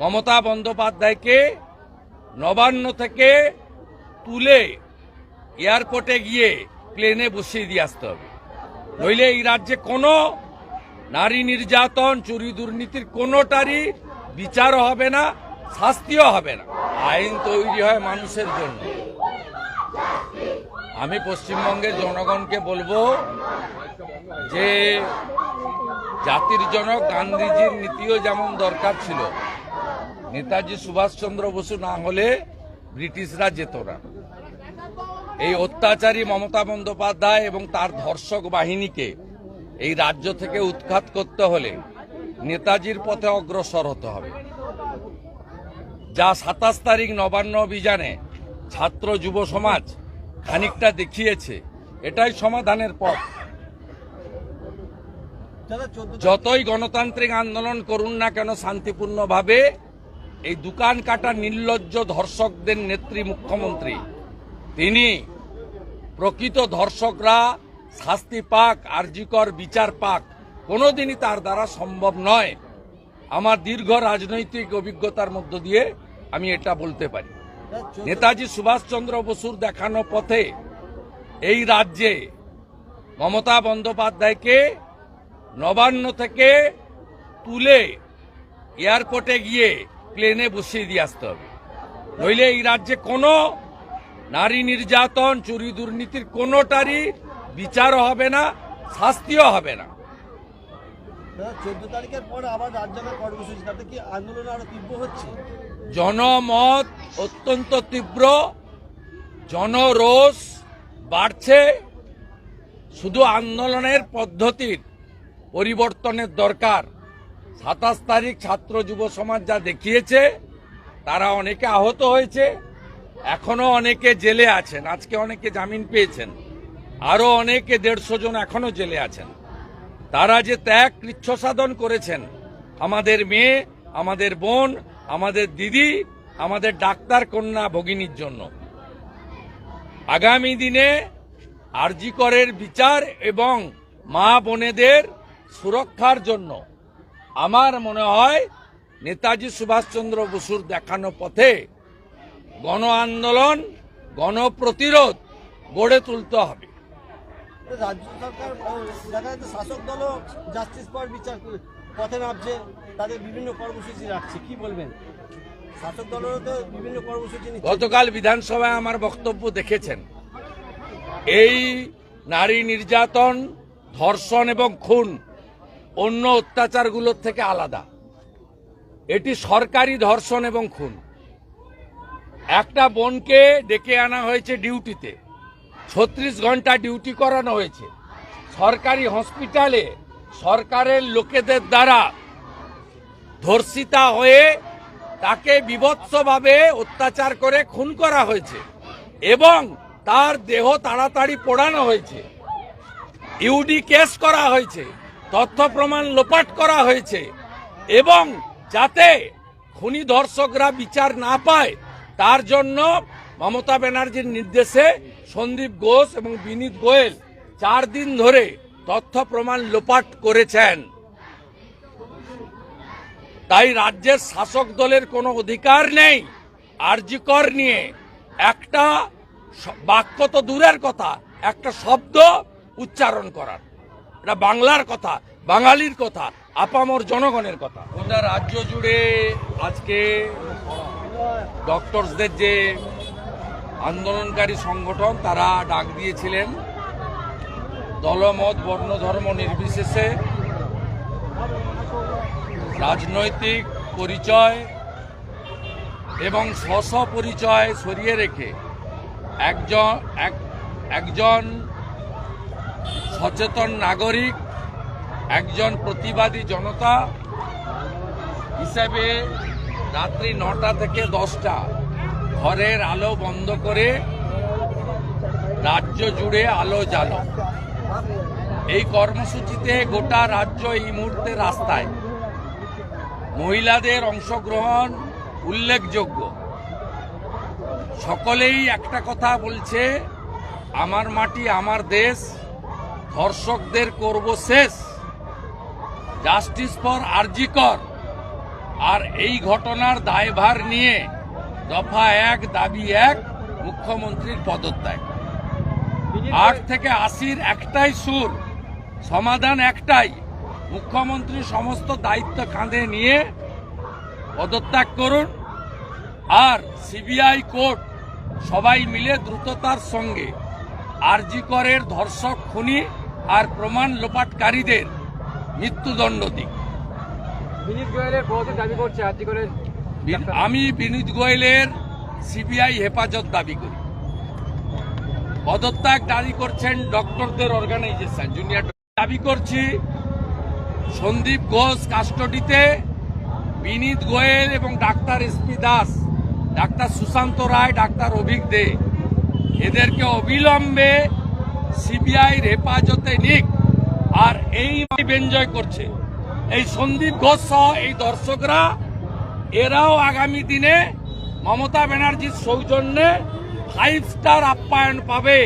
মমতা বন্দ্যোপাধ্যায়কে নবান্ন থেকে তুলে এয়ারপোর্টে গিয়ে প্লেনে বসিয়ে দিয়ে আসতে হবে। নইলে এই রাজ্যে কোনো নারী নির্যাতন, চুরি দুর্নীতির কোনোটারই বিচারও হবে না, শাস্তিও হবে না। আইন তৈরি হয় মানুষের জন্য। আমি পশ্চিমবঙ্গের জনগণকে বলব যে জাতির জনক গান্ধীজির নীতিও যেমন দরকার ছিল নেতাজি সুভাষচন্দ্র বসু না হলে ব্রিটিশরা যেত না। এই অত্যাচারী মমতা বন্দ্যোপাধ্যায় এবং তার ধর্ষক বাহিনীকে এই রাজ্য থেকে উৎখাত করতে হলে নেতাজির পথে অগ্রসর হতে হবে। যা সাতাশ তারিখ নবান্ন অভিযানে ছাত্র যুব সমাজ খানিকটা দেখিয়েছে, এটাই সমাধানের পথ। যতই গণতান্ত্রিক আন্দোলন করুন না কেন, শান্তিপূর্ণভাবে এই দোকান কাটা নির্লজ্জ ধর্ষকদের নেত্রী মুখ্যমন্ত্রী। তিনি প্রকৃত ধর্ষকরা শাস্তি পাক আর্যিকর বিচার পাক, কোনোদিনই তার দ্বারা সম্ভব নয়। আমার দীর্ঘ রাজনৈতিক অভিজ্ঞতার মধ্য দিয়ে আমি এটা বলতে পারি। নেতাজি সুভাষচন্দ্র বসুর দেখানো পথে এই রাজ্যে মমতা বন্দ্যোপাধ্যায়কে নবান্ন থেকে তুলে এয়ারপোর্টে গিয়ে প্লেনে বসিয়ে দিয়ে আসতে হবে। নইলে এই রাজ্যে কোনো নারী নির্যাতন চুরি দুর্নীতির কোনোটারই বিচারও হবে না শাস্তিও হবে না। চোদ্দ তারিখের পর আবার রাজ্যের কর্মসূচি তাতে কি আন্দোলন আরও তীব্র হচ্ছে? জনমত অত্যন্ত তীব্র জনরোষ বাড়ছে। শুধু আন্দোলনের পদ্ধতির পরিবর্তনের দরকার। সাতাশ তারিখ ছাত্র যুব সমাজ যা দেখিয়েছে, তারা অনেকে আহত হয়েছে, এখনও অনেকে জেলে আছেন। আজকে অনেকে জামিন পেয়েছেন। আরও অনেকে দেড়শো জন এখনও জেলে আছেন। তারা যে ত্যাগ কৃচ্ছ সাধন করেছেন, আমাদের মেয়ে, আমাদের বোন, আমাদের দিদি, আমাদের ডাক্তার কন্যা ভগিনীর জন্য। আগামী দিনে আরজিকরের বিচার এবং মা বোনেদের সুরক্ষার জন্য আমার মনে হয় নেতাজি সুভাষচন্দ্র বসুর দেখানো পথে গণ আন্দোলন গণপ্রতিরোধ গড়ে তুলতে হবে। রাজ্য সরকার দেখা যাচ্ছে শাসক দলও জাস্টিস বিচার পথে নামছে তাদের বিভিন্ন কর্মসূচি রাখছে কি বলবেন? শাসক দলেরও তো বিভিন্ন কর্মসূচি গতকাল বিধানসভায় আমার বক্তব্য দেখেছেন। এই নারী নির্যাতন ধর্ষণ এবং খুন অন্য অত্যাচারগুলোর থেকে আলাদা। এটি সরকারি ধর্ষণ এবং খুন। একটা বোনকে ডেকে আনা হয়েছে ডিউটিতে। ছত্রিশ ঘণ্টা ডিউটি করানো হয়েছে। সরকারি হসপিটালে সরকারের লোকেদের দ্বারা ধর্ষিতা হয়ে তাকে বিভৎসভাবে অত্যাচার করে খুন করা হয়েছে এবং তার দেহ তাড়াতাড়ি পোড়ানো হয়েছে। ইউডি কেস করা হয়েছে। তথ্য প্রমাণ লোপাট করা হয়েছে। এবং যাতে খুনি ধর্ষকরা বিচার না পায়, তার জন্য মমতা ব্যানার্জির নির্দেশে সন্দীপ ঘোষ এবং বিনীত গোয়েল চার দিন ধরে তথ্য প্রমাণ লোপাট করেছেন। তাই রাজ্যের শাসক দলের কোনো অধিকার নেই আরজিকর নিয়ে। একটা বাক্য তো দূরের কথা, একটা শব্দ উচ্চারণ করার। এটা বাংলার কথা, বাঙালির কথা, আপামর জনগণের কথা। গোটা রাজ্য জুড়ে আজকে ডক্টরসদের যে আন্দোলনকারী সংগঠন, তারা ডাক দিয়েছিলেন, দলমত বর্ণ ধর্ম নির্বিশেষে রাজনৈতিক পরিচয় এবং স্ব পরিচয় সরিয়ে রেখে একজন, এক- একজন সচেতন নাগরিক, একজন প্রতিবাদী জনতা হিসেবে রাত্রি নটা থেকে দশটা ঘরের আলো বন্ধ করে রাজ্য জুড়ে আলো জ্বালো এই কর্মসূচিতে গোটা রাজ্য এই মুহূর্তে রাস্তায়। মহিলাদের অংশগ্রহণ উল্লেখযোগ্য। সকলেই একটা কথা বলছে, আমার মাটি, আমার দেশ। ধর্ষকদের করব শেষ। Justice for RG Kar. আর এই ঘটনার দায়ভার নিয়ে দফা এক, দাবি এক, মুখ্যমন্ত্রীর পদত্যাগ। আট থেকে আশির একটাই সুর, সমাধান একটাই। মুখ্যমন্ত্রী সমস্ত দায়িত্ব কাঁধে নিয়ে পদত্যাগ করুন। আর সিবিআই কোর্ট সবাই মিলে দ্রুততার সঙ্গে আরজি করের ধর্ষক খুনি আর প্রমাণ লোপাটকারীদের মৃত্যুদণ্ড দিক। বিনীত গোয়েলের দাবি করছে আমি বিনীত গোয়েলের সিবিআই হেফাজত দাবি করি। পদত্যাগ দাবি করছেন ডক্টরদের অর্গানাইজেশন। জুনিয়র দাবি করছি সন্দীপ ঘোষ কাস্টডিতে বিনীত গোয়েল এবং ডাক্তার S P Das doctor Sushanta Roy doctor Avik দে। এদেরকে অবিলম্বে সিবিআইর হেফাজতে নিক। আর এই এনজয় করছে। এই সন্দীপ ঘোষ সহ এই দর্শকরা এরাও আগামী দিনে মমতা ব্যানার্জির সৌজন্যে ফাইভ স্টার আপ্যায়ন পাবে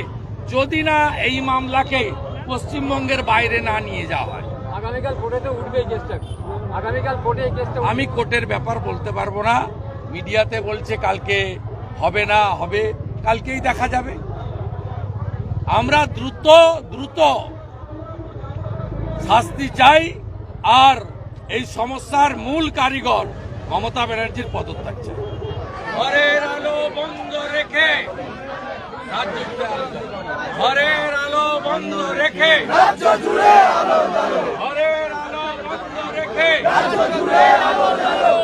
যদি না এই মামলাকে পশ্চিমবঙ্গের বাইরে না নিয়ে যাওয়া হয়। আগামীকাল কোর্টে তো উঠবে এই কেসটা। আগামীকাল কোর্টে এই কেসটা আমি কোর্টের ব্যাপার বলতে পারব না। মিডিয়াতে বলছে কালকে হবে না হবে। কালকেই দেখা যাবে। আমরা দ্রুত দ্রুত শাস্তি চাই আর এই সমস্যার মূল কারিগর মমতা ব্যানার্জির পদত্যাগ চাই। ঘরের আলো বন্ধ রেখে রাজ্য জুড়ে ঘরের আলো বন্ধ রেখে ঘরের আলো বন্ধ রেখে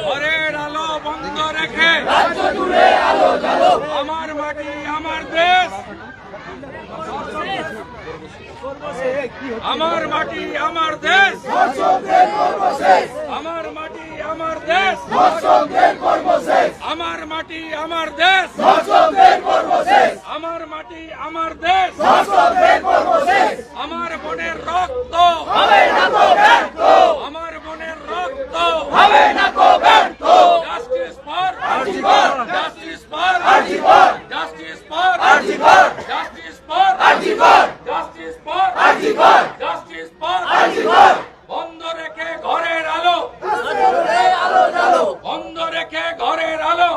ঘরের আলো বন্ধ রেখে আমার মাটি, আমার দেশ। আমার মাটি, আমার দেশ। আমার মাটি, আমার দেশ। আমার মাটি, আমার দেশ। আমার মাটি, আমার দেশ আমার বোনের রক্ত আমার বোনের রক্ত justice for justice for justice for justice for justice for justice for বন্ধ রেখে ঘরের আলো বন্ধ রেখে ঘরের আলো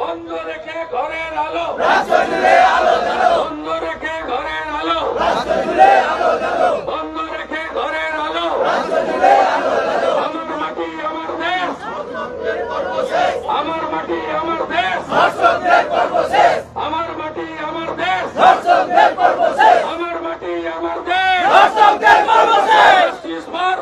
বন্ধ রেখে ঘরের রেখে ঘরের আলো। বন্ধ রেখে ঘরের আলো। আমার মাটি আমার দেশ। আমার মাটি আমার দেশ। আমার মাটি আমার দেশ। আমার মাটি আমার দেশ। Justice for